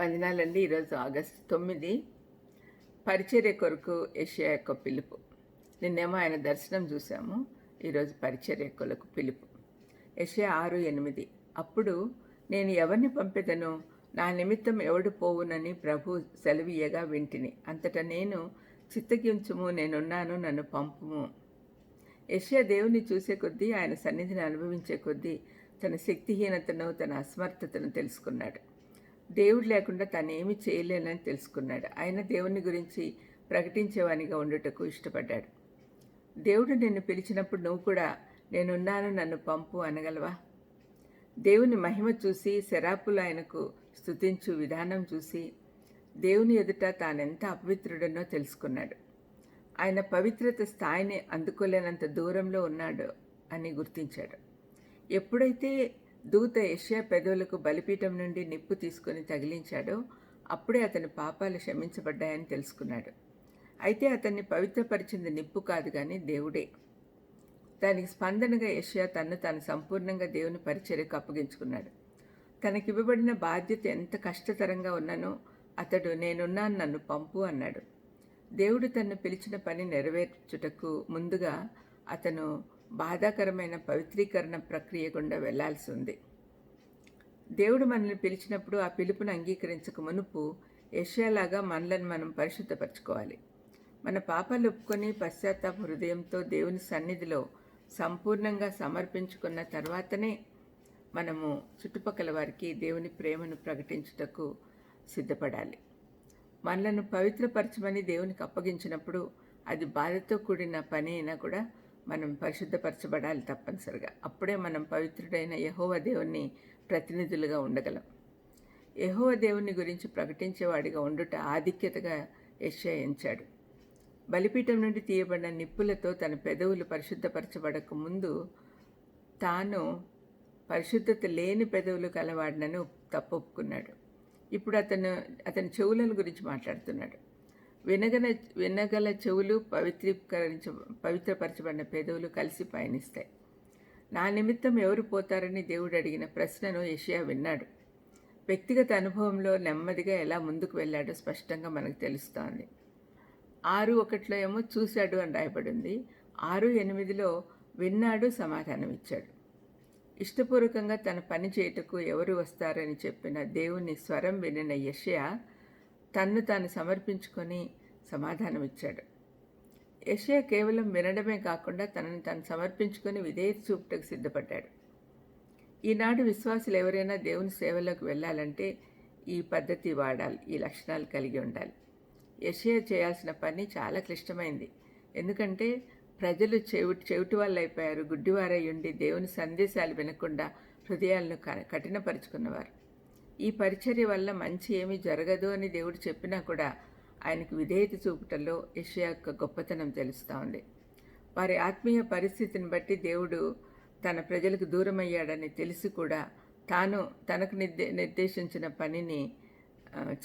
వందనాలండి ఈరోజు ఆగస్టు తొమ్మిది. పరిచర్య కొరకు ఏషియా యొక్క పిలుపు. నిన్నేమో ఆయన దర్శనం చూసాము ఈరోజు పరిచర్య కొరకు పిలుపు. ఏషియా ఆరు ఎనిమిది. అప్పుడు నేను ఎవరిని పంపెదను? నా నిమిత్తం ఎవడు పోవునని ప్రభు సెలవీయగా వింటిని. అంతటా నేను చిత్తగించుము నేనున్నాను నన్ను పంపుము. యషియా దేవుని చూసే కొద్దీ ఆయన సన్నిధిని అనుభవించే కొద్దీ తన శక్తిహీనతను తన అసమర్థతను తెలుసుకున్నాడు. దేవుడు లేకుండా తనేమి చేయలేనని తెలుసుకున్నాడు. ఆయన దేవుని గురించి ప్రకటించేవానిగా ఉండుటకు ఇష్టపడ్డాడు. దేవుడు నిన్ను పిలిచినప్పుడు నువ్వు కూడా నేనున్నాను నన్ను పంపు అనగలవా? దేవుని మహిమ చూసి శరాపులు ఆయనకు స్థుతించు విధానం చూసి దేవుని ఎదుట తానెంత అపవిత్రుడనో తెలుసుకున్నాడు. ఆయన పవిత్రత స్థాయిని అందుకోలేనంత దూరంలో ఉన్నాడు అని గుర్తించాడు. ఎప్పుడైతే దూత యష్యా పెదవులకు బలిపీఠం నుండి నిప్పు తీసుకొని తగిలించాడో అప్పుడే అతని పాపాలు క్షమించబడ్డాయని తెలుసుకున్నాడు. అయితే అతన్ని పవిత్రపరిచింది నిప్పు కాదు కానీ దేవుడే. దానికి స్పందనగా యష్యా తన్ను తాను సంపూర్ణంగా దేవుని పరిచర్యకు అప్పగించుకున్నాడు. తనకివ్వబడిన బాధ్యత ఎంత కష్టతరంగా ఉన్నానో అతడు నేనున్నాను నన్ను పంపు అన్నాడు. దేవుడు తన్ను పిలిచిన పని నెరవేర్చుటకు ముందుగా అతను బాధాకరమైన పవిత్రీకరణ ప్రక్రియ గుండా వెళ్ళాల్సి ఉంది. దేవుడు మనల్ని పిలిచినప్పుడు ఆ పిలుపును అంగీకరించక మునుపు యష్యాలాగా మనలను మనం పరిశుద్ధపరచుకోవాలి. మన పాపాలు ఒప్పుకొని పశ్చాత్తాప హృదయంతో దేవుని సన్నిధిలో సంపూర్ణంగా సమర్పించుకున్న తర్వాతనే మనము చుట్టుపక్కల వారికి దేవుని ప్రేమను ప్రకటించుటకు సిద్ధపడాలి. మనలను పవిత్రపరచమని దేవునికి అప్పగించినప్పుడు అది బాధతో కూడిన పని అయినా కూడా మనం పరిశుద్ధపరచబడాలి తప్పనిసరిగా. అప్పుడే మనం పవిత్రుడైన యహోవ దేవుని ప్రతినిధులుగా ఉండగలం. యహోవ దేవుని గురించి ప్రకటించేవాడిగా ఉండుట ఆధిక్యతగా యశ్యా ఎంచాడు. బలిపీఠం నుండి తీయబడిన నిప్పులతో తన పెదవులు పరిశుద్ధపరచబడక ముందు తాను పరిశుద్ధత లేని పెదవులు కలవాడినని తప్పొప్పుకున్నాడు ఇప్పుడు అతను అతని చెవులను గురించి మాట్లాడుతున్నాడు. వెనగన వెనగల చెవులు పవిత్రీకరించ పవిత్రపరచబడిన పెదవులు కలిసి పయనిస్తాయి. నా నిమిత్తం ఎవరు పోతారని దేవుడు అడిగిన ప్రశ్నను యషియా విన్నాడు. వ్యక్తిగత అనుభవంలో నెమ్మదిగా ఎలా ముందుకు వెళ్ళాడో స్పష్టంగా మనకు తెలుస్తోంది. ఆరు ఒకటిలో ఏమో చూశాడు అని రాయబడింది. ఆరు ఎనిమిదిలో విన్నాడు సమాధానం ఇచ్చాడు. ఇష్టపూర్వకంగా తన పని చేయుటకు ఎవరు వస్తారని చెప్పిన దేవుని స్వరం వినిన యషయా తన్ను తాను సమర్పించుకొని సమాధానం ఇచ్చాడు యషయా కేవలం వినడమే కాకుండా తనను తాను సమర్పించుకొని విధేయత చూపుటకు సిద్ధపడ్డాడు. ఈనాడు విశ్వాసులు ఎవరైనా దేవుని సేవలోకి వెళ్ళాలంటే ఈ పద్ధతి వాడాలి ఈ లక్షణాలు కలిగి ఉండాలి. యషయా చేయాల్సిన పని చాలా క్లిష్టమైంది. ఎందుకంటే ప్రజలు చెవిటి చెవిటి వాళ్ళు అయిపోయారు గుడ్డివారై ఉండి దేవుని సందేశాలు వినకుండా హృదయాలను కఠినపరుచుకున్నవారు. ఈ పరిచర్య వల్ల మంచి ఏమీ జరగదు అని దేవుడు చెప్పినా కూడా ఆయనకు విధేయత చూపుటలో యషియా యొక్క గొప్పతనం తెలుస్తూ ఉంది. వారి ఆత్మీయ పరిస్థితిని బట్టి దేవుడు తన ప్రజలకు దూరమయ్యాడని తెలిసి కూడా తాను తనకు నిర్దే నిర్దేశించిన పనిని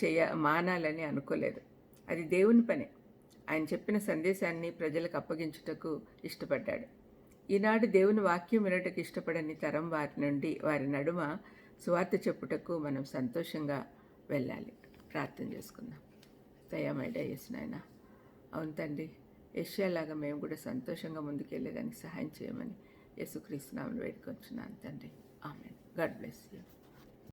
చేయ మానాలని అనుకోలేదు. అది దేవుని పని. ఆయన చెప్పిన సందేశాన్ని ప్రజలకు అప్పగించుటకు ఇష్టపడ్డాడు. ఈనాడు దేవుని వాక్యం వినటకు ఇష్టపడని తరం వారి నుండి వారి నడుమ సువార్త చెప్పుటకు మనం సంతోషంగా వెళ్ళాలి. ప్రార్థన చేసుకుందాం. దయామైడ నాయన అవును తండ్రి యష్యాలాగా మేము కూడా సంతోషంగా ముందుకెళ్ళేదానికి సహాయం చేయమని యేసుక్రీస్తునామని వేడుకొచ్చున్నాను తండ్రి. ఆమె గాడ్ బ్లెస్ యూ.